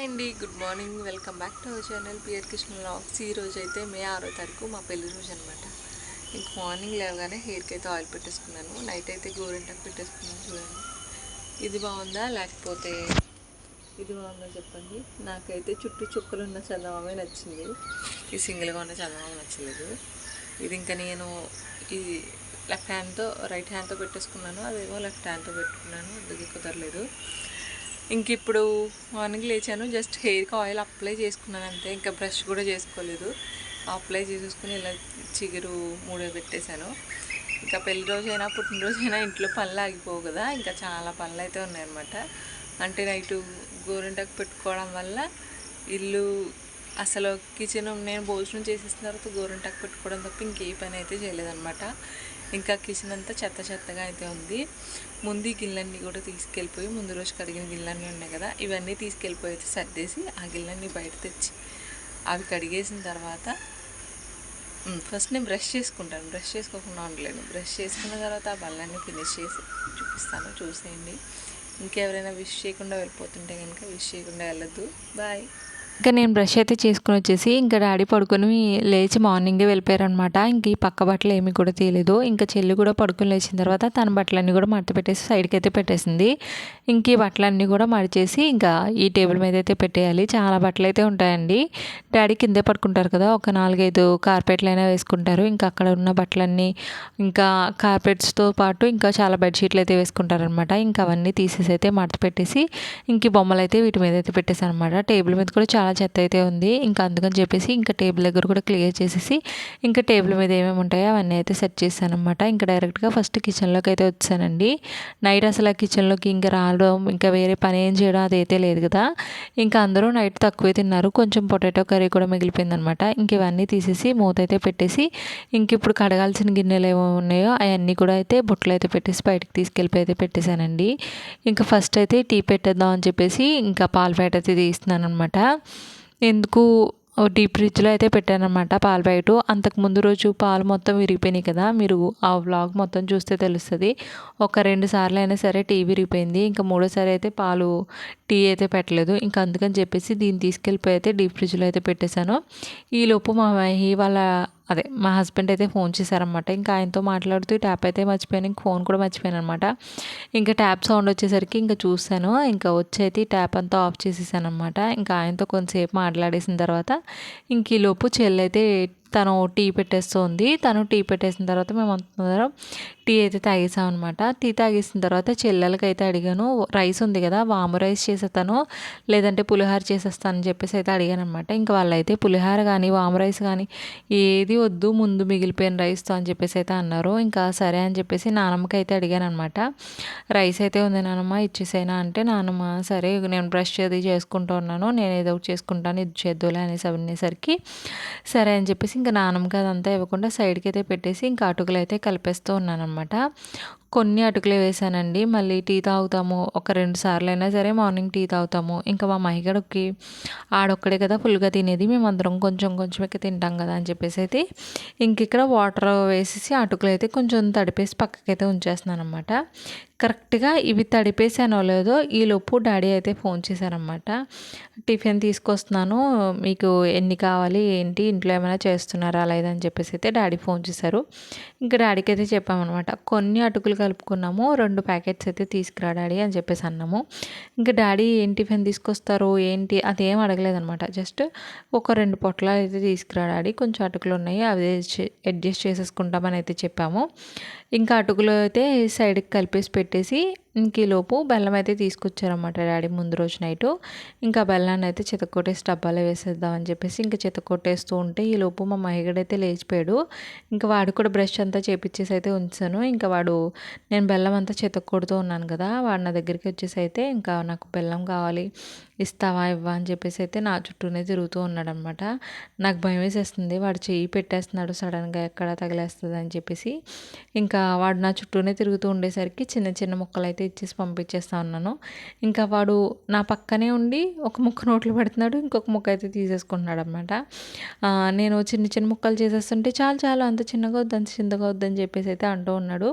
Hi అండి. Good morning. Welcome back to our channel. PR Krishna vlogs ఈ రోజు అయితే మే ఆరో తారీఖు మా పెళ్ళి రోజు అనమాట ఇంక మార్నింగ్ లేవగానే హెయిర్కి అయితే ఆయిల్ పెట్టేసుకున్నాను. నైట్ అయితే గోరింటాకు పెట్టేసుకున్నాను చూడండి. ఇది బాగుందా? లేకపోతే ఇది బాగుందా చెప్పండి. నాకైతే చుట్టూ చుక్కలు ఉన్న చందమామే నచ్చింది. ఈ సింగిల్గా ఉన్న చందమామ నచ్చలేదు. ఇది ఇంకా నేను ఈ లెఫ్ట్ హ్యాండ్తో రైట్ హ్యాండ్తో పెట్టేసుకున్నాను. అదేమో లెఫ్ట్ హ్యాండ్తో పెట్టుకున్నాను. అందుకే కుదరలేదు. ఇంక ఇప్పుడు మార్నింగ్ లేచాను. జస్ట్ హెయిర్కి ఆయిల్ అప్లై చేసుకున్నాను అంతే. ఇంకా బ్రష్ కూడా చేసుకోలేదు. అప్లై చేసేసుకుని ఇలా చిగురు మూడో పెట్టేశాను. ఇంకా పెళ్ళి రోజైనా పుట్టినరోజైనా ఇంట్లో పనులు ఆగిపోవు కదా. ఇంకా చాలా పనులు అయితే ఉన్నాయన్నమాట. అంటే నైటు గోరింటకు పెట్టుకోవడం వల్ల ఇల్లు అసలు కిచెన్ నేను భోజనం చేసేసిన తర్వాత గోరింటాకు పెట్టుకోవడం తప్ప ఇంకే పని అయితే చేయలేదన్నమాట. ఇంకా కిచెన్ అంతా చెత్త చెత్తగా అయితే ఉంది. ముందు గిన్నెలన్నీ కూడా తీసుకెళ్ళిపోయి ముందు రోజు కడిగిన గిన్నెలన్నీ ఉన్నాయి కదా ఇవన్నీ తీసుకెళ్ళిపోయి అయితే సర్దేసి ఆ గిన్నెలన్నీ బయట తెచ్చి అవి కడిగేసిన తర్వాత ఫస్ట్ నేను బ్రష్ చేసుకుంటాను. బ్రష్ చేసుకోకుండా ఉండలేను. బ్రష్ చేసుకున్న తర్వాత ఆ బల్లన్నీ ఫినిష్ చేసి చూపిస్తాను చూసేయండి. ఇంకెవరైనా విష్ చేయకుండా వెళ్ళిపోతుంటే కనుక విష్ చేయకుండా వెళ్ళొద్దు. బాయ్. ఇంకా నేను బ్రష్ అయితే చేసుకుని వచ్చేసి ఇంకా డాడీ పడుకొని లేచి మార్నింగే వెళ్ళిపోయారనమాట ఇంక ఈ పక్క బట్టలు ఏమీ కూడా తీయలేదు. ఇంకా చెల్లి కూడా పడుకొని లేచిన తర్వాత తన బట్టలన్నీ కూడా మడత పెట్టేసి సైడ్కి అయితే పెట్టేసింది. ఇంక ఈ బట్టలన్నీ కూడా మడిచేసి ఇంకా ఈ టేబుల్ మీద అయితే పెట్టేయాలి. చాలా బట్టలు అయితే ఉంటాయండి. డాడీ కిందే పడుకుంటారు కదా ఒక నాలుగైదు కార్పెట్లు అయినా వేసుకుంటారు. ఇంకా అక్కడ ఉన్న బట్టలన్నీ ఇంకా కార్పెట్స్తో పాటు ఇంకా చాలా బెడ్షీట్లు అయితే వేసుకుంటారనమాట ఇంకా అవన్నీ తీసేసి అయితే మడత పెట్టేసి ఇంక బొమ్మలు అయితే వీటి మీద అయితే పెట్టేసాను అనమాట టేబుల్ మీద కూడా చాలా చెత్త అయితే ఉంది. ఇంకా అందుకని చెప్పేసి ఇంకా టేబుల్ దగ్గర కూడా క్లియర్ చేసేసి ఇంకా టేబుల్ మీద ఏమేమి ఉంటాయో అవన్నీ అయితే సెట్ చేశాను అనమాట ఇంకా డైరెక్ట్గా ఫస్ట్ కిచెన్లోకి అయితే వచ్చానండి. నైట్ అసలు ఆ కిచెన్లోకి ఇంకా రావడం ఇంకా వేరే పని ఏం చేయడం అదైతే లేదు కదా. ఇంకా అందరూ నైట్ తక్కువే తిన్నారు. కొంచెం పొటాటో కర్రీ కూడా మిగిలిపోయింది అనమాట ఇంక ఇవన్నీ తీసేసి మూత అయితే పెట్టేసి ఇంక ఇప్పుడు కడగాల్సిన గిన్నెలు ఏమో ఉన్నాయో అవన్నీ కూడా అయితే బుట్టలు అయితే పెట్టేసి బయటకు తీసుకెళ్ళిపోయి అయితే పెట్టేశానండి. ఇంకా ఫస్ట్ అయితే టీ పెట్టేద్దాం అని చెప్పేసి ఇంకా పాల ప్యాట్ అయితే తీస్తున్నాను అనమాట ఎందుకు డీప్ ఫ్రిడ్జ్లో అయితే పెట్టానమాట పాల ప్యాకెట్ అంతకు ముందు రోజు పాలు మొత్తం విరిగిపోయినాయి కదా మీరు ఆ వ్లాగ్ మొత్తం చూస్తే తెలుస్తుంది. ఒక రెండు సార్లు అయినా సరే టీ విరిగిపోయింది ఇంకా మూడోసారి అయితే పాలు టీ అయితే పెట్టలేదు. ఇంకా అందుకని చెప్పేసి దీన్ని తీసుకెళ్ళిపోయి అయితే డీప్ ఫ్రిడ్జ్లో అయితే పెట్టేశాను. ఈలోపు మా మహి వాళ్ళ అదే మా హస్బెండ్ అయితే ఫోన్ చేశారనమాట ఇంకా ఆయనతో మాట్లాడుతూ ట్యాప్ అయితే మర్చిపోయాను ఇంక ఫోన్ కూడా మర్చిపోయాను అనమాట ఇంకా ట్యాప్ సౌండ్ వచ్చేసరికి ఇంకా చూశాను ఇంకా వచ్చేది ట్యాప్ అంతా ఆఫ్ చేసేసాను అనమాట ఇంకా ఆయనతో కొంతసేపు మాట్లాడేసిన తర్వాత ఇంక ఈ లోపు తను టీ పెట్టేస్తుంది. తను టీ పెట్టేసిన తర్వాత మేము అందరం టీ అయితే తాగేసాం అనమాట టీ తాగేసిన తర్వాత చెల్లెలకి అయితే అడిగాను రైస్ ఉంది కదా వాము రైస్ చేసేస్తాను లేదంటే పులిహార చేసేస్తానని చెప్పేసి అయితే అడిగాను అనమాట ఇంకా వాళ్ళైతే పులిహార కానీ వాము రైస్ కానీ ఏది వద్దు ముందు మిగిలిపోయిన రైస్తో అని చెప్పేసి అయితే అన్నారు. ఇంకా సరే అని చెప్పేసి నానమ్మకి అయితే అడిగాను అనమాట రైస్ అయితే ఉంది నానమ్మ ఇచ్చేసైనా? అంటే నానమ్మ సరే నేను బ్రష్ అది చేసుకుంటూ ఉన్నాను నేను ఏదో ఒకటి చేసుకుంటాను ఇది చేద్దులే అనేసి అనేసరికి సరే అని చెప్పేసి ఇంకా నానమ్మకి అదంతా ఇవ్వకుండా సైడ్కి అయితే పెట్టేసి ఇంకా అటుకులు అయితే కలిపేస్తూ ఉన్నాను అనమాట అనమాట. కొన్ని అటుకులే వేసానండి. మళ్ళీ టీ తాగుతాము. ఒక రెండు సార్లు అయినా సరే మార్నింగ్ టీ తాగుతాము. ఇంకా మా మహిగడకి ఆడొక్కడే కదా ఫుల్గా తినేది. మేము అందరం కొంచెం కొంచెం ఎక్కి తింటాం కదా అని చెప్పేసి అయితే ఇంక ఇక్కడ వాటర్ వేసేసి అటుకులు అయితే కొంచెం తడిపేసి పక్కకైతే ఉంచేస్తున్నాను అనమాట కరెక్ట్గా ఇవి తడిపేసానో లేదో ఈలోపు డాడీ అయితే ఫోన్ చేశారనమాట టిఫిన్ తీసుకొస్తున్నాను. మీకు ఎన్ని కావాలి ఏంటి ఇంట్లో ఏమైనా చేస్తున్నారా లేదని చెప్పేసి అయితే డాడీ ఫోన్ చేశారు. ఇంకా డాడీకి అయితే చెప్పామన్నమాట. కొన్ని అటుకులు కలుపుకున్నాము. రెండు ప్యాకెట్స్ అయితే తీసుకురా డాడీ అని చెప్పేసి అన్నాము. ఇంకా డాడీ ఏం టిఫిన్ తీసుకొస్తారు? ఏంటి? అదేం అడగలేదనమాట. జస్ట్ ఒక రెండు పొట్లాలు అయితే తీసుకురా డాడీ. కొంచెం అటుకులు ఉన్నాయి. అవి అడ్జస్ట్ చేసేసుకుంటామని అయితే చెప్పాము. ఇంకా అటుకులు అయితే సైడ్కి కలిపేసి పెట్టేసి ఇంక ఈలోపు బెల్లం అయితే తీసుకొచ్చారన్నమాట డాడీ ముందు రోజు నైట్. ఇంకా బెల్లాన్ని అయితే చితకొట్టేసి డబ్బాలో వేసేద్దామని చెప్పేసి ఇంకా చితకొట్టేస్తూ ఉంటే ఈలోపు మా మహిగడైతే లేచిపోయాడు. ఇంకా వాడు కూడా బ్రష్ అంతా చేపించేసి అయితే ఉంచాను. ఇంకా వాడు నేను బెల్లం అంతా చితక్కొడుతూ ఉన్నాను కదా వాడు నా దగ్గరికి వచ్చేసి అయితే ఇంకా నాకు బెల్లం కావాలి ఇస్తావా ఇవ్వా అని చెప్పేసి అయితే నా చుట్టూనే తిరుగుతూ ఉన్నాడు అనమాట నాకు భయం వేసేస్తుంది వాడు చెయ్యి పెట్టేస్తున్నాడు సడన్గా ఎక్కడ తగిలేస్తుంది అని చెప్పేసి. ఇంకా వాడు నా చుట్టూనే తిరుగుతూ ఉండేసరికి చిన్న చిన్న ముక్కలు అయితే ఇచ్చేసి పంపించేస్తా ఉన్నాను. ఇంకా వాడు నా పక్కనే ఉండి ఒక ముక్క నోట్లో పెడుతున్నాడు ఇంకొక ముక్క అయితే తీసేసుకుంటున్నాడు అనమాట నేను చిన్న చిన్న ముక్కలు చేసేస్తుంటే చాలు చాలు అంత చిన్నగా వద్దు అంత చిన్నగా వద్దని చెప్పేసి అయితే అంటూ ఉన్నాడు.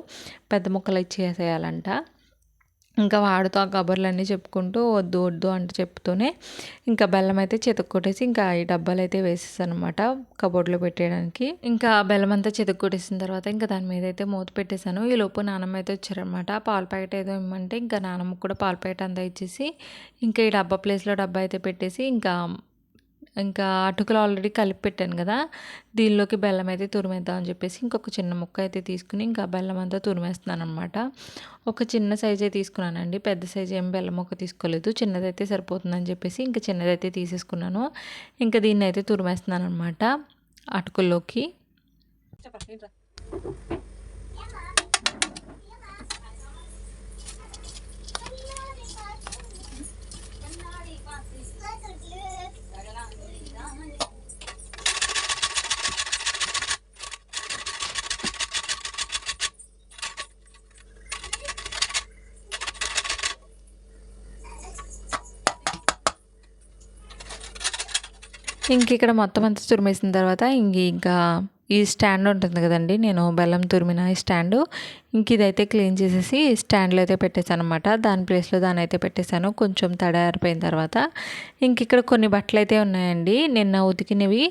పెద్ద ముక్కలు ఇచ్చేసేయాలంట. ఇంకా వాడుతూ ఆ కబుర్లన్నీ చెప్పుకుంటూ వద్దు వద్దు అంటే చెప్తూనే ఇంకా బెల్లం అయితే చెతుక్కొట్టేసి ఇంకా ఈ డబ్బాలు అయితే వేసేసాను అనమాట కబోర్డ్లో పెట్టేయడానికి. ఇంకా బెల్లం అంతా చెతుక్కొట్టేసిన తర్వాత ఇంకా దాని మీద అయితే మూత పెట్టేశాను. ఈ లోపు నానమ్మ అయితే వచ్చారనమాట పాల ప్యాకెట్ ఏదో ఇమ్మంటే ఇంకా నానమ్మ కూడా పాల ప్యాకెట్ అంతా ఇచ్చేసి ఇంకా ఈ డబ్బా ప్లేస్లో డబ్బా అయితే పెట్టేసి ఇంకా ఇంకా అటుకులు ఆల్రెడీ కలిపి పెట్టాను కదా దీనిలోకి బెల్లం అయితే తురిమేద్దామని చెప్పేసి ఇంకొక చిన్న ముక్క అయితే తీసుకుని ఇంకా బెల్లం అంతా తురిమేస్తున్నాను అనమాట ఒక చిన్న సైజే తీసుకున్నానండి పెద్ద సైజ్ ఏం బెల్లం ముక్క తీసుకోలేదు చిన్నదైతే సరిపోతుందని చెప్పేసి ఇంకా చిన్నదైతే తీసేసుకున్నాను. ఇంకా దీన్ని అయితే తురిమేస్తున్నాను అనమాట అటుకుల్లోకి. ఇంక ఇక్కడ మొత్తం అంతా తురిమేసిన తర్వాత ఇంక ఇంకా ఈ స్టాండ్ ఉంటుంది కదండి నేను బెల్లం తురిమిన ఈ స్టాండ్. ఇంక ఇదైతే క్లీన్ చేసేసి స్టాండ్లో అయితే పెట్టేశాను అనమాట దాని ప్లేస్లో దాని అయితే పెట్టేశాను. కొంచెం తడారిపోయిన తర్వాత ఇంక ఇక్కడ కొన్ని బట్టలు అయితే ఉన్నాయండి. నిన్న ఉతికినవి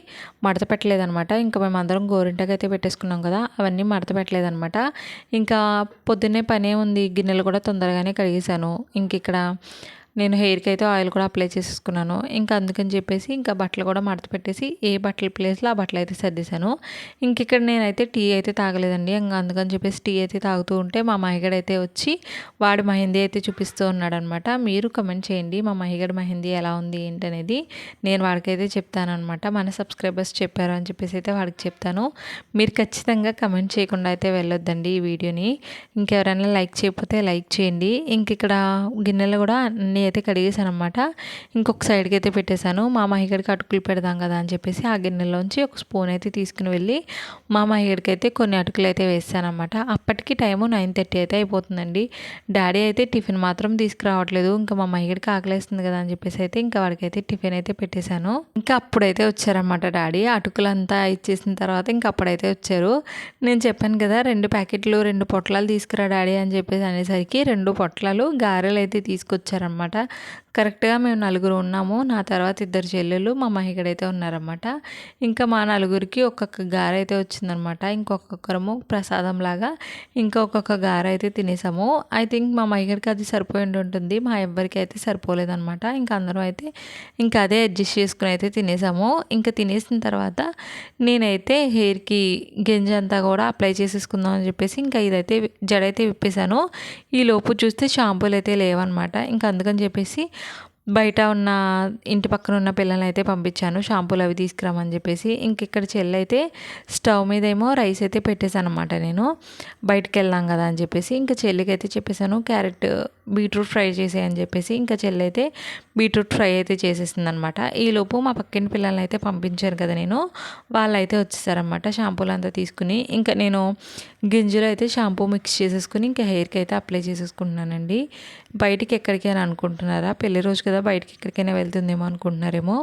మడత పెట్టలేదనమాట ఇంకా మేము అందరం గోరింటకి అయితే పెట్టేసుకున్నాం కదా అవన్నీ మడత పెట్టలేదనమాట ఇంకా పొద్దున్నే పనే ఉంది గిన్నెలు కూడా తొందరగానే కడిగేశాను. ఇంక ఇక్కడ నేను హెయిర్కి అయితే ఆయిల్ కూడా అప్లై చేసేసుకున్నాను. ఇంకా అందుకని చెప్పేసి ఇంకా బట్టలు కూడా మడత పెట్టేసి ఏ బట్టల ప్లేస్లో ఆ బట్టలు అయితే సర్దేశాను. ఇంక ఇక్కడ నేనైతే టీ అయితే తాగలేదండి. ఇంకా అందుకని చెప్పేసి టీ అయితే తాగుతూ ఉంటే మా మహిగడ్ అయితే వచ్చి వాడి మహిందీ అయితే చూపిస్తూ ఉన్నాడు అనమాట మీరు కమెంట్ చేయండి మా మహిగడ మహిందీ ఎలా ఉంది ఏంటనేది. నేను వాడికైతే చెప్తాను అనమాట మన సబ్స్క్రైబర్స్ చెప్పారు అని చెప్పేసి అయితే వాడికి చెప్తాను. మీరు ఖచ్చితంగా కమెంట్ చేయకుండా అయితే వెళ్ళొద్దండి ఈ వీడియోని. ఇంకెవరైనా లైక్ చేయకపోతే లైక్ చేయండి. ఇంక ఇక్కడ గిన్నెలు కూడా నేను అయితే కడిగేసాను అనమాట ఇంకొక సైడ్కి అయితే పెట్టేశాను. మా మహిగడికి అటుకులు పెడదాం కదా అని చెప్పేసి ఆ గిన్నెలోంచి ఒక స్పూన్ అయితే తీసుకుని వెళ్ళి మా మహిగడికి అయితే కొన్ని అటుకులు అయితే వేసాను అనమాట అప్పటికి టైము నైన్ థర్టీ అయితే అయిపోతుందండి. డాడీ అయితే టిఫిన్ మాత్రం తీసుకురావట్లేదు. ఇంకా మా మహిగడికి ఆకలేస్తుంది కదా అని చెప్పేసి అయితే ఇంకా వాడికైతే టిఫిన్ అయితే పెట్టేశాను. ఇంకా అప్పుడైతే వచ్చారనమాట డాడీ. అటుకులంతా ఇచ్చేసిన తర్వాత ఇంకా అప్పుడైతే వచ్చారు. నేను చెప్పాను కదా రెండు ప్యాకెట్లు రెండు పొట్లాలు తీసుకురా డాడీ అని చెప్పేసి అనేసరికి రెండు పొట్లాలు గారెలు అయితే తీసుకొచ్చారనమాట கேட்டேன் కరెక్ట్గా మేము నలుగురు ఉన్నాము. నా తర్వాత ఇద్దరు చెల్లెలు మా మహిగడైతే ఉన్నారన్నమాట. ఇంకా మా నలుగురికి ఒక్కొక్క గార అయితే వచ్చిందనమాట ఇంకొకరము ప్రసాదం లాగా ఇంకొక గార అయితే తినేసాము. ఐ థింక్ మా మహిగడికి అది సరిపోయి ఉంటుంది. మా ఎవ్వరికి అయితే సరిపోలేదనమాట ఇంకా అందరం అయితే ఇంకా అదే అడ్జస్ట్ చేసుకుని అయితే తినేసాము. ఇంకా తినేసిన తర్వాత నేనైతే హెయిర్కి గింజ అంతా కూడా అప్లై చేసేసుకుందాం అని చెప్పేసి ఇంకా ఇదైతే జడైతే విప్పేశాను. ఈ లోపు చూస్తే షాంపూలు అయితే లేవన్నమాట. ఇంకా అందుకని చెప్పేసి బయట ఉన్న ఇంటి పక్కన ఉన్న పిల్లలని అయితే పంపించాను. షాంపూలు అవి తీసుకురామని చెప్పేసి ఇంక ఇక్కడ చెల్లి స్టవ్ మీద ఏమో రైస్ అయితే పెట్టేశాను అనమాట నేను. బయటకు వెళ్దాం కదా అని చెప్పేసి ఇంకా చెల్లికి అయితే చెప్పేశాను క్యారెట్ బీట్రూట్ ఫ్రై చేసేయని చెప్పేసి ఇంకా చెల్లి అయితే బీట్రూట్ ఫ్రై అయితే చేసేసింది అనమాట ఈలోపు మా పక్కింటి పిల్లల్ని అయితే పంపించారు కదా నేను వాళ్ళు అయితే వచ్చేసారనమాట షాంపూలు అంతా తీసుకుని. ఇంకా నేను గింజలు అయితే షాంపూ మిక్స్ చేసేసుకుని ఇంకా హెయిర్కి అయితే అప్లై చేసేసుకుంటున్నానండి. బయటికి ఎక్కడికైనా అనుకుంటున్నారా? పెళ్ళి రోజు కదా బయటికి ఎక్కడికైనా వెళ్తుందేమో అనుకుంటున్నారేమో?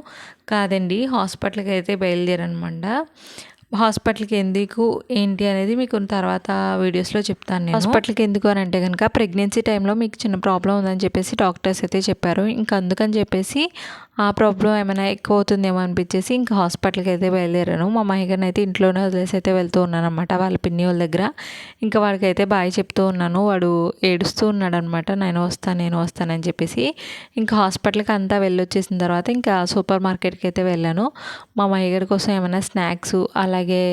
కాదండి హాస్పిటల్కి అయితే బయలుదేరనమాట. హాస్పిటల్కి ఎందుకు ఏంటి అనేది మీకు తర్వాత వీడియోస్లో చెప్తాను నేను. హాస్పిటల్కి ఎందుకు అని అంటే కనుక ప్రెగ్నెన్సీ టైంలో మీకు చిన్న ప్రాబ్లం ఉందని చెప్పేసి డాక్టర్స్ అయితే చెప్పారు. ఇంకా అందుకని చెప్పేసి ఆ ప్రాబ్లం ఏమైనా ఎక్కువ అవుతుందేమో అనిపించేసి ఇంకా హాస్పిటల్కి అయితే బయలుదేరాను. మా మహిగన్ అయితే ఇంట్లోనే వదిలేసి అయితే వెళ్తూ ఉన్నాను అనమాట వాళ్ళ పిన్ని వాళ్ళ దగ్గర. ఇంకా వాడికి అయితే బాయ్ చెప్తూ ఉన్నాను. వాడు ఏడుస్తూ ఉన్నాడు అనమాట నేను వస్తాను నేను వస్తానని చెప్పేసి. ఇంకా హాస్పిటల్కి అంతా వెళ్ళొచ్చేసిన తర్వాత ఇంకా సూపర్ మార్కెట్కి అయితే వెళ్ళాను. మా మహిగడి కోసం ఏమైనా స్నాక్స్ అలాగే అలాగే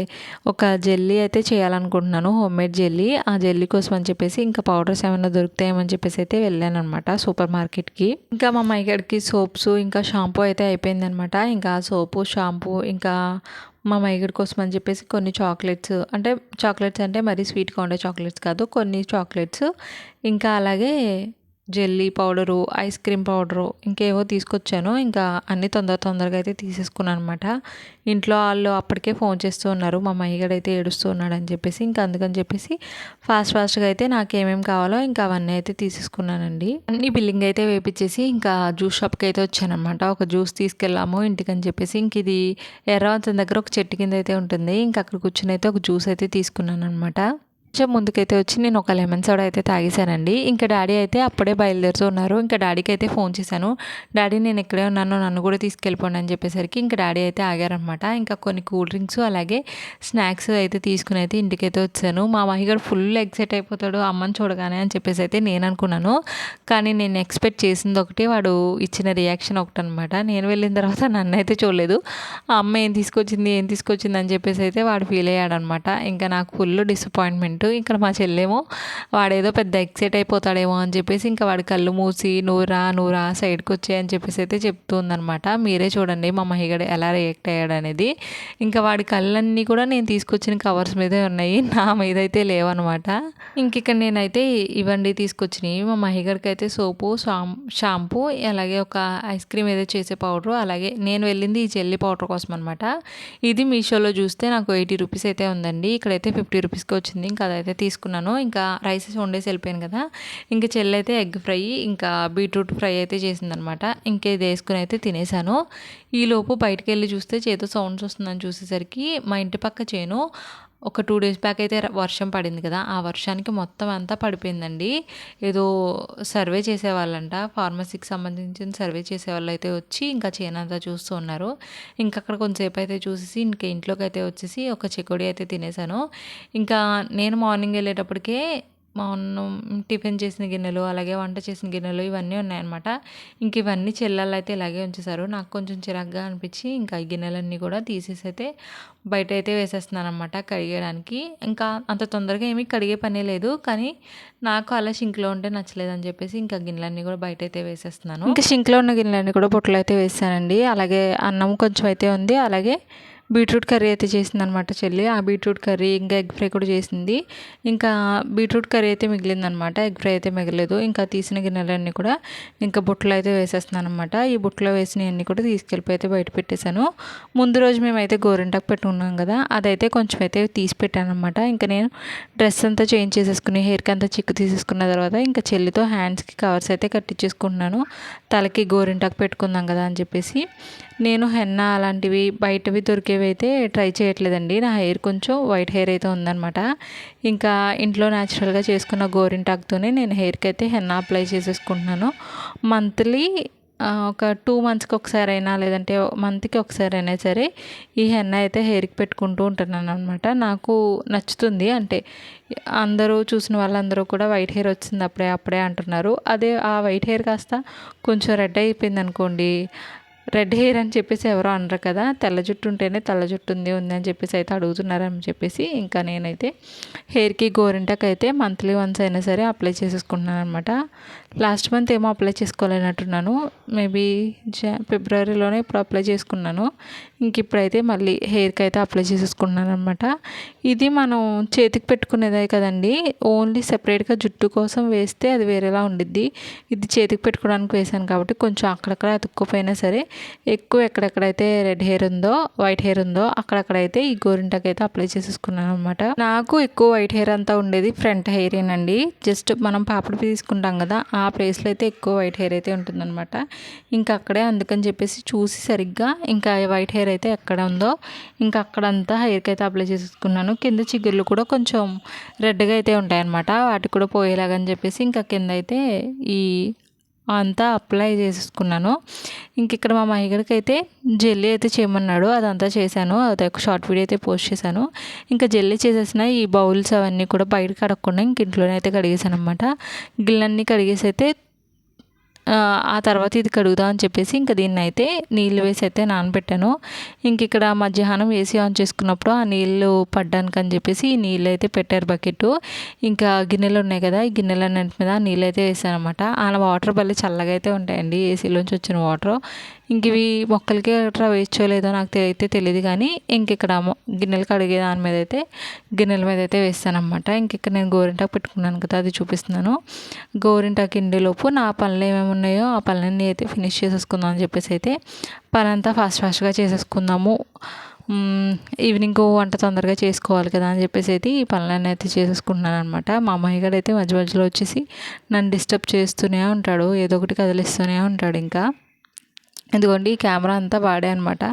ఒక జెల్లీ అయితే చేయాలనుకుంటున్నాను హోమ్ మేడ్ జెల్లీ. ఆ జెల్లీ కోసం అని చెప్పేసి ఇంకా పౌడర్స్ ఏమైనా దొరుకుతాయేమని చెప్పేసి అయితే వెళ్ళాను అనమాట సూపర్ మార్కెట్కి. ఇంకా మా మైగడికి సోప్స్ ఇంకా షాంపూ అయితే అయిపోయిందనమాట ఇంకా సోపు షాంపూ ఇంకా మా మైగడి కోసం అని చెప్పేసి కొన్ని చాక్లెట్స్ అంటే చాక్లెట్స్ అంటే మరీ స్వీట్గా ఉండే చాక్లెట్స్ కాదు కొన్ని చాక్లెట్స్. ఇంకా అలాగే jelly powder ice cream powder ఇంకేవో తీసుకొచ్చాను. ఇంకా అన్నీ తొందర తొందరగా అయితే తీసేసుకున్నాను అనమాట ఇంట్లో వాళ్ళు అప్పటికే ఫోన్ చేస్తూ ఉన్నారు. మా మహిగడు అయితే ఏడుస్తూ ఉన్నాడు అని చెప్పేసి ఇంకా అందుకని చెప్పేసి ఫాస్ట్ ఫాస్ట్గా అయితే నాకు ఏమేమి కావాలో ఇంకా అవన్నీ అయితే తీసేసుకున్నానండి. అన్ని బిల్లింగ్ అయితే వేపించేసి ఇంకా జ్యూస్ షాప్కి అయితే వచ్చానమాట ఒక జ్యూస్ తీసుకెళ్ళాము ఇంటికని చెప్పేసి. ఇంక ఇది ఎర్రవంతం దగ్గర ఒక చెట్టు కింద అయితే ఉంటుంది. ఇంకా అక్కడ కూర్చుని అయితే ఒక జ్యూస్ అయితే తీసుకున్నాను అనమాట కొంచెం ముందుకైతే వచ్చి నేను ఒక లెమన్ సోడా అయితే తాగేశానండి. ఇంకా డాడీ అయితే అప్పుడే బయలుదేరుతున్నారు ఇంకా డాడీకి అయితే ఫోన్ చేశాను. డాడీ నేను ఇక్కడే ఉన్నాను. నన్ను కూడా తీసుకెళ్ళిపోండి అని చెప్పేసరికి ఇంకా డాడీ అయితే ఆగారనమాట ఇంకా కొన్ని కూల్ డ్రింక్స్ అలాగే స్నాక్స్ అయితే తీసుకుని అయితే ఇంటికైతే వచ్చాను. మా మహిగాడు ఫుల్ ఎక్సైట్ అయిపోతాడు అమ్మని చూడగానే అని చెప్పేసి అయితే నేను అనుకున్నాను. కానీ నేను ఎక్స్పెక్ట్ చేసింది ఒకటి వాడు ఇచ్చిన రియాక్షన్ ఒకటి అనమాట నేను వెళ్ళిన తర్వాత నన్ను అయితే చూడలేదు. ఆ అమ్మ ఏం తీసుకొచ్చింది? ఏం తీసుకొచ్చింది? అని చెప్పేసి అయితే వాడు ఫీల్ అయ్యాడనమాట ఇంకా నాకు ఫుల్ డిసప్పాయింట్మెంట్. ఇక్కడ మా చెల్లేమో వాడేదో పెద్ద ఎక్సైట్ అయిపోతాడేమో అని చెప్పేసి ఇంకా వాడి కళ్ళు మూసి నూరా నూరా సైడ్కి వచ్చాయని చెప్పేసి అయితే చెప్తుందనమాట మీరే చూడండి మా మహిగడ ఎలా రియాక్ట్ అయ్యాడు అనేది ఇంకా వాడి కళ్ళన్నీ కూడా నేను తీసుకొచ్చిన కవర్స్ మీదే ఉన్నాయి. నా మీద అయితే లేవనమాట ఇంక ఇక్కడ నేనైతే ఇవ్వండి తీసుకొచ్చినాయి మా మహిగడికి అయితే సోపు షాంపూ అలాగే ఒక ఐస్ క్రీమ్ ఏదో చేసే పౌడర్ అలాగే నేను వెళ్ళింది ఈ జెల్లీ పౌడర్ కోసం అనమాట ఇది మీషోలో చూస్తే నాకు ఎయిటీ రూపీస్ అయితే ఉందండి. ఇక్కడైతే ఫిఫ్టీ రూపీస్కి వచ్చింది. ఇంకా అదైతే తీసుకున్నాను. ఇంకా రైస్ వండేసి వెళ్ళిపోయాను కదా. ఇంకా చెల్లి అయితే ఎగ్ ఫ్రై ఇంకా బీట్రూట్ ఫ్రై అయితే చేసిందనమాట. ఇంకా ఇది వేసుకుని అయితే తినేసాను. ఈలోపు బయటకు వెళ్ళి చూస్తే చేతో సౌండ్స్ వస్తుందని చూసేసరికి మా ఇంటి పక్క చేను ఒక టూ డేస్ బ్యాక్ అయితే వర్షం పడింది కదా ఆ వర్షానికి మొత్తం అంతా పడిపోయిందండి. ఏదో సర్వే చేసేవాళ్ళంట ఫార్మసీకి సంబంధించిన సర్వే చేసేవాళ్ళు అయితే వచ్చి ఇంకా చేనంతా చూస్తూ ఉన్నారు. ఇంకా అక్కడ కొంతసేపు అయితే చూసేసి ఇంకా ఇంట్లోకి అయితే వచ్చేసి ఒక చెకోడి అయితే తినేసాను ఇంకా నేను మార్నింగ్ వెళ్ళేటప్పటికే మా అన్నం టిఫిన్ చేసిన గిన్నెలు అలాగే వంట చేసిన గిన్నెలు ఇవన్నీ ఉన్నాయన్నమాట. ఇంక ఇవన్నీ చెల్లెళ్ళు అయితే ఇలాగే ఉంచేశారు. నాకు కొంచెం చిరాగ్గా అనిపించి ఇంకా ఈ గిన్నెలన్నీ కూడా తీసేసి అయితే బయట అయితే వేసేస్తున్నాను అనమాట కడిగేయడానికి. ఇంకా అంత తొందరగా ఏమీ కడిగే పనే లేదు కానీ నాకు అలా షింక్లో ఉంటే నచ్చలేదు అని చెప్పేసి ఇంకా గిన్నెలన్నీ కూడా బయట అయితే వేసేస్తున్నాను. ఇంకా షింక్లో ఉన్న గిన్నెలన్నీ కూడా బొట్టలు అయితే వేసానండి. అలాగే అన్నం కొంచెం అయితే ఉంది. అలాగే బీట్రూట్ కర్రీ అయితే చేసింది అనమాట చెల్లి. ఆ బీట్రూట్ కర్రీ ఇంకా ఎగ్ ఫ్రై కూడా చేసింది. ఇంకా బీట్రూట్ కర్రీ అయితే మిగిలిందనమాట. ఎగ్ ఫ్రై అయితే మిగలేదు. ఇంకా తీసిన గిన్నెలన్నీ కూడా ఇంకా బుట్టలు అయితే వేసేస్తున్నాను అనమాట ఈ బుట్టలో వేసినవన్నీ కూడా తీసుకెళ్ళిపోయి అయితే బయట పెట్టేశాను. ముందు రోజు మేమైతే గోరింటాకు పెట్టుకున్నాం కదా అదైతే కొంచెం అయితే తీసి పెట్టాను అనమాట ఇంకా నేను డ్రెస్ అంతా చేంజ్ చేసేసుకుని హెయిర్కి అంతా చిక్కు తీసేసుకున్న తర్వాత ఇంకా చెల్లితో హ్యాండ్స్కి కవర్స్ అయితే కట్టించేసుకుంటున్నాను. తలకి గోరింటాకు పెట్టుకుందాం కదా అని చెప్పేసి. నేను హెన్నా అలాంటివి బయటవి దొరికేవి అయితే ట్రై చేయట్లేదండి. నా హెయిర్ కొంచెం వైట్ హెయిర్ అయితే ఉందన్నమాట. ఇంకా ఇంట్లో న్యాచురల్గా చేసుకున్న గోరింటాకుతోనే నేను హెయిర్కి అయితే హెన్నా అప్లై చేసేసుకుంటున్నాను. మంత్లీ ఒక టూ మంత్స్కి ఒకసారి అయినా లేదంటే మంత్కి ఒకసారి అయినా సరే ఈ హెన్న అయితే హెయిర్కి పెట్టుకుంటూ ఉంటున్నాను అనమాట నాకు నచ్చుతుంది. అంటే అందరూ చూసిన వాళ్ళందరూ కూడా వైట్ హెయిర్ వచ్చింది అప్పుడే అప్పుడే అంటున్నారు. అదే ఆ వైట్ హెయిర్ కాస్త కొంచెం రెడ్ అయిపోయింది అనుకోండి రెడ్ హెయిర్ అని చెప్పేసి ఎవరో అనరు కదా తెల్ల జుట్టు ఉంటేనే తెల్ల జుట్టు ఉంది ఉంది అని చెప్పేసి అయితే అడుగుతున్నారని చెప్పేసి ఇంకా నేనైతే హెయిర్కి గోరింటాకు అయితే మంత్లీ వన్స్ అయినా సరే అప్లై చేసేసుకుంటున్నాను అనమాట లాస్ట్ మంత్ ఏమో అప్లై చేసుకోలేనట్టున్నాను. మేబీ జా ఫిబ్రవరిలోనే ఇప్పుడు అప్లై చేసుకున్నాను. ఇంక ఇప్పుడైతే మళ్ళీ హెయిర్కి అయితే అప్లై చేసేసుకున్నాను అనమాట ఇది మనం చేతికి పెట్టుకునేదే కదండి. ఓన్లీ సెపరేట్గా జుట్టు కోసం వేస్తే అది వేరేలా ఉండిద్ది. ఇది చేతికి పెట్టుకోవడానికి వేసాను కాబట్టి కొంచెం అక్కడక్కడ అతుక్కుపోయినా సరే ఎక్కువ ఎక్కడెక్కడైతే రెడ్ హెయిర్ ఉందో వైట్ హెయిర్ ఉందో అక్కడక్కడైతే ఈ గోరింటకి అయితే అప్లై చేసేసుకున్నాను అనమాట నాకు ఎక్కువ వైట్ హెయిర్ అంతా ఉండేది ఫ్రంట్ హెయిర్ ఏనండి జస్ట్ మనం పాపడి తీసుకుంటాం కదా ఆ ఆ ప్లేస్లో అయితే ఎక్కువ వైట్ హెయిర్ అయితే ఉంటుందన్నమాట. ఇంకా అక్కడే అందుకని చెప్పేసి చూసి సరిగ్గా ఇంకా వైట్ హెయిర్ అయితే ఎక్కడ ఉందో ఇంకా అక్కడంతా హెయిర్కి అయితే అప్లై చేసుకున్నాను. కింద చిగుర్లు కూడా కొంచెం రెడ్గా అయితే ఉంటాయన్నమాట. వాటికి కూడా పోయేలాగని చెప్పేసి ఇంకా కింద అయితే ఈ అంతా అప్లై చేసుకున్నాను. ఇంక ఇక్కడ మా మహిగడికి అయితే జెల్లీ అయితే చేయమన్నాడు. అదంతా చేశాను. అది ఒక షార్ట్ వీడియో అయితే పోస్ట్ చేశాను. ఇంకా జెల్లీ చేసేసిన ఈ బౌల్స్ అవన్నీ కూడా బయట కడగకుండా ఇంక ఇంట్లోనే అయితే కడిగేసాను అనమాట గిన్నెలన్నీ కడిగేసి అయితే ఆ, తర్వాత ఇది కడుగుదాం అని చెప్పేసి ఇంకా దీన్ని అయితే నీళ్ళు వేసి అయితే నానబెట్టాను. ఇంక ఇక్కడ మధ్యాహ్నం ఏసీ ఆన్ చేసుకున్నప్పుడు ఆ నీళ్ళు పడ్డానికి అని చెప్పేసి ఈ నీళ్ళు అయితే పెట్టారు బకెట్ ఇంకా గిన్నెలు ఉన్నాయి కదా ఈ గిన్నెలన్నింటి మీద నీళ్ళు అయితే వేసాను అనమాట ఆ వాటర్ భలే చల్లగా అయితే ఉంటాయండి ఏసీలోంచి వచ్చిన వాటర్. ఇంక ఇవి మొక్కలకి అట్లా వేయచ్చో లేదో నాకు అయితే తెలియదు కానీ ఇంక ఇక్కడ గిన్నెలు కడిగే దాని మీద అయితే గిన్నెల మీద అయితే వేస్తాను అనమాట ఇంక ఇక్కడ నేను గోరింటాకు పెట్టుకున్నాను కదా అది చూపిస్తున్నాను. గోరింటాకు ఇండిలోపు నా పనులు ఏమేమి ఉన్నాయో ఆ పనులన్నీ అయితే ఫినిష్ చేసేసుకుందాం అని చెప్పేసి అయితే పని అంతా ఫాస్ట్ ఫాస్ట్గా చేసేసుకుందాము. ఈవినింగ్ వంట తొందరగా చేసుకోవాలి కదా అని చెప్పేసి అయితే ఈ పనులన్నీ అయితే చేసేసుకుంటున్నాను అనమాట మా అమ్మాయి గారు అయితే మధ్య మధ్యలో వచ్చేసి నన్ను డిస్టర్బ్ చేస్తూనే ఉంటాడు ఏదో ఒకటి కదిలిస్తూనే ఉంటాడు ఇంకా. ఇదిగోండి ఈ కెమెరా అంతా వాడే అనమాట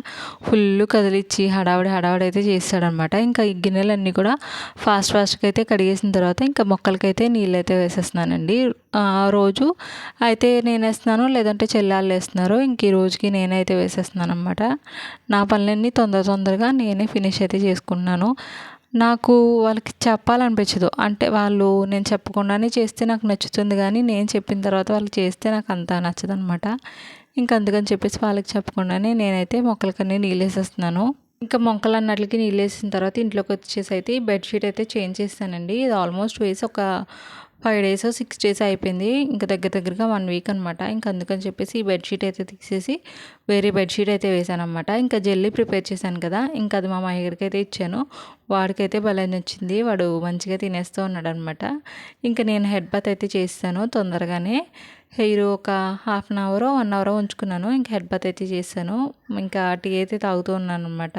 ఫుల్ కదిలిచ్చి హడావిడి హడావిడి అయితే చేస్తాడనమాట ఇంకా ఈ గిన్నెలన్నీ కూడా ఫాస్ట్ ఫాస్ట్గా అయితే కడిగేసిన తర్వాత ఇంకా మొక్కలకైతే నీళ్ళు అయితే వేసేస్తున్నానండి. ఆ రోజు అయితే నేను వేస్తున్నాను లేదంటే చెల్లాళ్ళు వేస్తున్నారు. ఇంక ఈ రోజుకి నేనైతే వేసేస్తున్నాను అనమాట నా పనులన్నీ తొందర తొందరగా నేనే ఫినిష్ అయితే చేసుకుంటున్నాను. నాకు వాళ్ళకి చెప్పాలనిపించదు. అంటే వాళ్ళు నేను చెప్పకుండానే చేస్తే నాకు నచ్చుతుంది కానీ నేను చెప్పిన తర్వాత వాళ్ళు చేస్తే నాకు అంత నచ్చదు అనమాట ఇంకా అందుకని చెప్పేసి వాళ్ళకి చెప్పకుండానే నేనైతే మొక్కలకన్నీ నీళ్ళేసేస్తున్నాను. ఇంకా మొక్కలు అన్నట్లకి నీళ్ళు వేసిన తర్వాత ఇంట్లోకి వచ్చేసి అయితే ఈ బెడ్షీట్ అయితే చేంజ్ చేస్తానండి. ఇది ఆల్మోస్ట్ వేసి ఒక ఫైవ్ డేస్ సిక్స్ డేస్ అయిపోయింది. ఇంకా దగ్గర దగ్గరగా వన్ వీక్ అనమాట ఇంకా అందుకని చెప్పేసి ఈ బెడ్షీట్ అయితే తీసేసి వేరే బెడ్షీట్ అయితే వేసాను అనమాట ఇంకా జెల్లీ ప్రిపేర్ చేశాను కదా ఇంకా అది మా మాయగడికి అయితే ఇచ్చాను. వాడికైతే భలే నచ్చింది వాడు మంచిగా తినేస్తూ ఉన్నాడు అనమాట ఇంకా నేను హెడ్ బాత్ అయితే చేస్తాను తొందరగానే. హెయిర్ ఒక half an hour one hour ఉంచుకున్నాను. ఇంకా హెడ్ బాత్ అయితే చేశాను ఇంకా టీ అయితే తాగుతూ ఉన్నాను అనమాట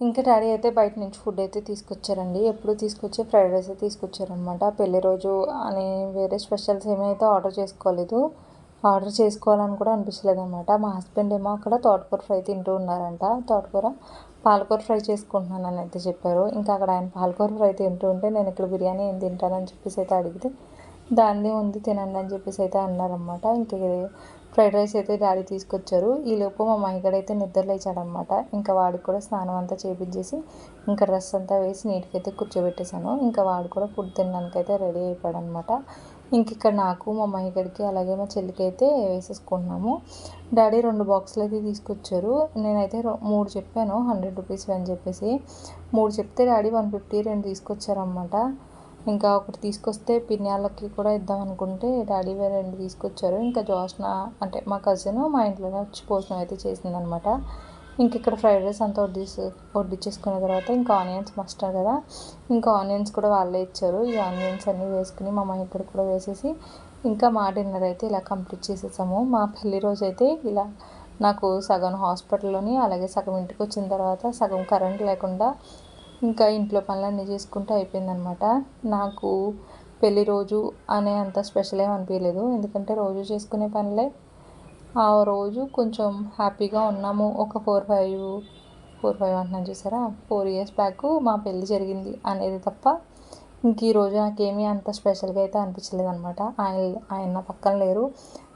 ఇంకా డాడీ అయితే బయట నుంచి ఫుడ్ అయితే తీసుకొచ్చారండి. ఎప్పుడు తీసుకొచ్చి ఫ్రైడ్ రైస్ అయితే తీసుకొచ్చారనమాట పెళ్ళి రోజు అని వేరే స్పెషల్స్ ఏమైతే ఆర్డర్ చేసుకోలేదు. ఆర్డర్ చేసుకోవాలని కూడా అనిపించలేదు అనమాట మా హస్బెండ్ ఏమో అక్కడ తోటకూర ఫ్రై తింటూ ఉన్నారంట. తోటకూర పాలకూర ఫ్రై చేసుకుంటున్నానని అయితే చెప్పారు. ఇంకా అక్కడ ఆయన పాలకూర ఫ్రై తింటూ ఉంటే నేను ఇక్కడ బిర్యానీ ఏం తింటానని చెప్పేసి అయితే అడిగితే దాన్ని ఉంది తినండి అని చెప్పేసి అయితే అన్నారనమాట ఇంక ఫ్రైడ్ రైస్ అయితే డాడీ తీసుకొచ్చారు. ఈలోపు మా మహిగడ అయితే నిద్ర లేచాడనమాట. ఇంకా వాడికి కూడా స్నానం అంతా చేపించేసి ఇంకా డ్రెస్ అంతా వేసి నీట్గా అయితే కూర్చోబెట్టేశాను. ఇంకా వాడు కూడా ఫుడ్ తినడానికి అయితే రెడీ అయిపోయాడు అనమాట ఇంక ఇక్కడ నాకు మా మహిగడికి అలాగే మా చెల్లికి అయితే వేసేసుకుంటున్నాము. డాడీ రెండు బాక్సులు అయితే తీసుకొచ్చారు. నేనైతే రొ- మూడు చెప్పాను హండ్రెడ్ రూపీస్ అని చెప్పేసి. మూడు చెప్తే డాడీ వన్ ఫిఫ్టీ రెండు తీసుకొచ్చారనమాట. ఇంకా ఒకటి తీసుకొస్తే పిన్యాలకి కూడా ఇద్దాం అనుకుంటే డాడీ వేరే రెండు తీసుకొచ్చారు. ఇంకా జోష్న అంటే మా కజిన్ మా ఇంట్లోనే వచ్చి భోజనం అయితే చేసిందనమాట. ఇంక ఇక్కడ ఫ్రైడ్ రైస్ అంతా వడ్డీస్ వడ్డించేసుకున్న తర్వాత ఇంకా ఆనియన్స్ మస్ట్ కదా. ఇంకా ఆనియన్స్ కూడా వాళ్ళే ఇచ్చారు. ఈ ఆనియన్స్ అన్నీ వేసుకుని మా అమ్మ ఇక్కడ కూడా వేసేసి ఇంకా మా డిన్నర్ అయితే ఇలా కంప్లీట్ చేసేసాము. మా పెళ్ళి రోజు అయితే ఇలా నాకు సగం హాస్పిటల్లోని అలాగే సగం ఇంటికి వచ్చిన తర్వాత సగం కరెంట్ లేకుండా ఇంకా ఇంట్లో పనులన్నీ చేసుకుంటూ అయిపోయిందనమాట. నాకు పెళ్ళి రోజు అనే అంత స్పెషల్ ఏం అనిపించలేదు ఎందుకంటే రోజు చేసుకునే పనులే. ఆ రోజు కొంచెం హ్యాపీగా ఉన్నాము. ఒక ఫోర్ ఫైవ్ ఫోర్ ఫైవ్ అంటున్నాను చూసారా? ఫోర్ ఇయర్స్ బ్యాక్ మా పెళ్ళి జరిగింది అనేది తప్ప ఇంక ఈ రోజు నాకేమీ అంత స్పెషల్గా అయితే అనిపించలేదు అనమాట ఆయన ఆయన పక్కన లేరు.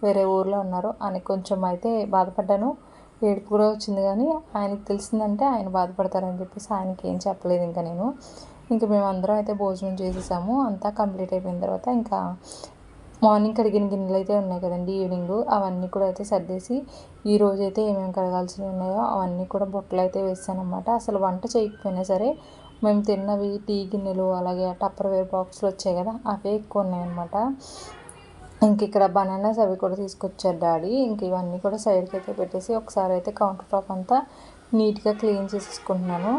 వేరే ఊర్లో ఉన్నారు అని కొంచెం అయితే బాధపడ్డాను. ఏడుపు కూడా వచ్చింది కానీ ఆయనకి తెలిసిందంటే ఆయన బాధపడతారని చెప్పేసి ఆయనకి ఏం చెప్పలేదు ఇంకా నేను. ఇంకా మేమందరం అయితే భోజనం చేసేసాము. అంతా కంప్లీట్ అయిపోయిన తర్వాత ఇంకా మార్నింగ్ కడిగిన గిన్నెలు అయితే ఉన్నాయి కదండి ఈవినింగ్. అవన్నీ కూడా అయితే సర్దేసి ఈ రోజు అయితే ఏమేమి కడగాల్సినవి ఉన్నాయో అవన్నీ కూడా బుట్టలు అయితే వేసానమాట అసలు వంట చేయకపోయినా సరే మేము తిన్నవి టీ గిన్నెలు అలాగే టప్పర్వేర్ బాక్స్లు వచ్చాయి కదా అవే ఎక్కువ ఉన్నాయన్నమాట. ఇంక ఇక్కడ బనానాస్ అవి కూడా తీసుకొచ్చారు డాడీ. ఇంక ఇవన్నీ కూడా సైడ్కి అయితే పెట్టేసి ఒకసారి అయితే కౌంటర్ టాప్ అంతా నీట్గా క్లీన్ చేసేసుకుంటున్నాను.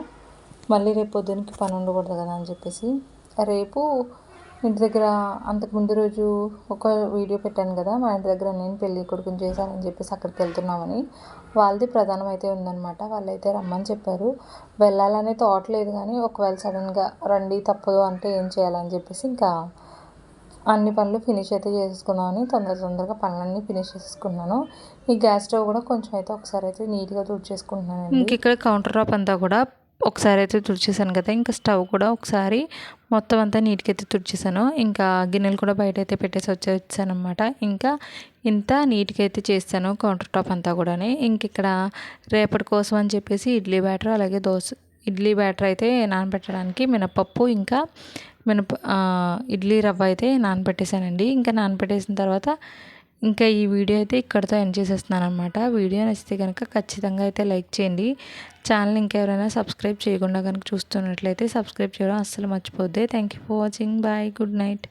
మళ్ళీ రేపు పొద్దునకి పని ఉండకూడదు కదా అని చెప్పేసి. రేపు ఇంటి దగ్గర అంతకుముందు రోజు ఒక వీడియో పెట్టాను కదా మా ఇంటి దగ్గర నేను పెళ్ళి కొడుకుని చేశానని చెప్పేసి అక్కడికి వెళ్తున్నామని. వాళ్ళది ప్రధానం అయితే ఉందన్నమాట. వాళ్ళైతే రమ్మని చెప్పారు. వెళ్ళాలనే థాట్ లేదు కానీ ఒకవేళ సడన్గా రండి తప్పదు అంటే ఏం చేయాలని చెప్పేసి ఇంకా అన్ని పనులు ఫినిష్ అయితే చేసుకున్నామని తొందర తొందరగా పనులన్నీ ఫినిష్ చేసుకున్నాను. ఈ గ్యాస్ స్టవ్ కూడా కొంచెం అయితే ఒకసారి అయితే నీట్గా తుడిచేసుకుంటున్నాను ఇంక ఇక్కడ కౌంటర్ టాప్ అంతా కూడా ఒకసారి అయితే తుడిచేసాను కదా ఇంకా స్టవ్ కూడా ఒకసారి మొత్తం అంతా నీట్గా అయితే తుడిచేసాను. ఇంకా గిన్నెలు కూడా బయట అయితే పెట్టేసి వచ్చేసాను అనమాట ఇంకా ఇంత నీట్గా అయితే చేస్తాను కౌంటర్ టాప్ అంతా కూడా ఇంక ఇక్కడ రేపటి కోసం అని చెప్పేసి ఇడ్లీ బ్యాటర్ అలాగే దోశ ఇడ్లీ బ్యాటర్ అయితే నానబెట్టడానికి మినపప్పు ఇంకా మినప ఇడ్లీ రవ్వ అయితే నానబెట్టేశానండి ఇంకా నానబెట్టేసిన తర్వాత ఇంకా ఈ వీడియో అయితే ఇక్కడితో ఎండ్ చేసేస్తున్నాను అనమాట వీడియో నచ్చితే కనుక ఖచ్చితంగా అయితే లైక్ చేయండి. ఛానల్ ఇంకెవరైనా సబ్స్క్రైబ్ చేయకుండా కనుక చూస్తున్నట్లయితే సబ్స్క్రైబ్ చేయడం అస్సలు మర్చిపోద్ది thank you for watching. Bye. Good night.